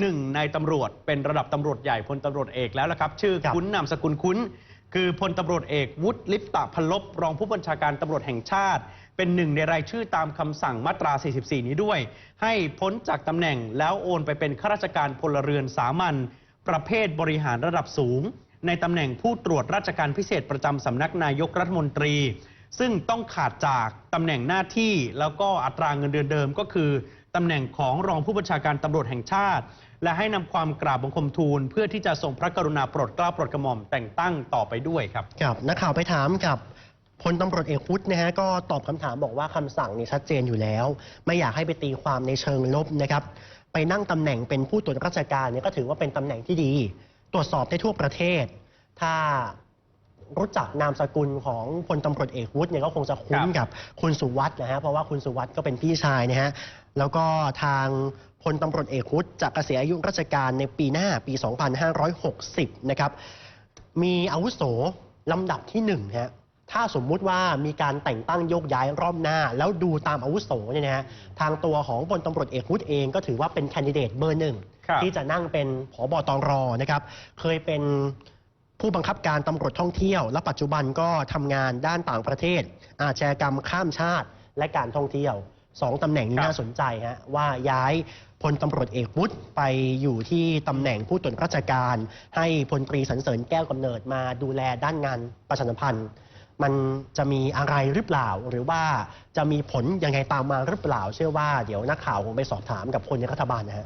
หนึ่งในตำรวจเป็นระดับตำรวจใหญ่พลตำรวจเอกแล้วละครับ ชื่อครับคุ้นนามสกุลคุ้น คือพลตำรวจเอกวุฒิลิปตะพันลบรองผู้บัญชาการตำรวจแห่งชาติ เป็นหนึ่งในรายชื่อตามคำสั่งมาตรา 44 นี้ด้วย ให้พ้นจากตำแหน่งแล้วโอนไปเป็นข้าราชการพลเรือนสามัญประเภทบริหารระดับสูง ในตำแหน่งผู้ตรวจราชการพิเศษประจำสำนักนายกรัฐมนตรี ซึ่งต้องขาดจากตำแหน่งหน้าที่แล้วก็อัตราเงินเดือนเดิมก็คือ ตำแหน่งของรองผู้บัญชาการตำรวจแห่งชาติ และให้นำความกราบบังคมทูล เพื่อที่จะทรงพระกรุณาโปรดเกล้าโปรดกระหม่อมแต่งตั้งต่อไปด้วยครับ ครับนักข่าวไปถามกับพลตำรวจเอกวุฒินะฮะก็ตอบคำถามบอกว่าคำสั่งนี่ชัดเจนอยู่แล้ว ไม่อยากให้ไปตีความในเชิงลบนะครับ ไปนั่งตำแหน่งเป็นผู้ตรวจราชการเนี่ยก็ถือว่าเป็นตำแหน่งที่ดี ตรวจสอบได้ทั่วประเทศ ถ้า รู้จักนามสกุลของพลตำรวจเอกวุฒิเนี่ยก็คงจะคุ้นครับกับคุณสุวัสด์นะฮะเพราะว่าคุณสุวัสด์ก็เป็นพี่ชายนะฮะแล้วก็ทางพลตำรวจเอกวุฒิจะเกษียณอายุราชการในปีหน้าปี 2560 นะครับ มีอาวุโสลำดับที่หนึ่งฮะถ้าสมมุติว่ามีการแต่งตั้งโยกย้ายรอบหน้า แล้วดูตามอาวุโสเนี่ยนะฮะทางตัวของพลตำรวจเอกวุฒิเองก็ถือว่าเป็นแคนดิเดตเบอร์หนึ่งครับที่จะนั่งเป็นผบตรนะครับ เคยเป็น ผู้บังคับการตำรวจท่องเที่ยว และปัจจุบันก็ทำงานด้านต่างประเทศ อาชญากรรมข้ามชาติและการท่องเที่ยวสองตำแหน่งนี้ครับน่าสนใจฮะว่าย้ายพลตำรวจเอกวุฒิไปอยู่ที่ตำแหน่งผู้ตรวจราชการ ให้พลตรีสันเสริญแก้วกำเนิดมาดูแลด้านงานประชาสัมพันธ์ มันจะมีอะไรหรือเปล่า หรือว่าจะมีผลยังไงตามมาหรือเปล่า เชื่อว่าเดี๋ยวนักข่าวคงไปสอบถามกับคนในรัฐบาลนะฮะ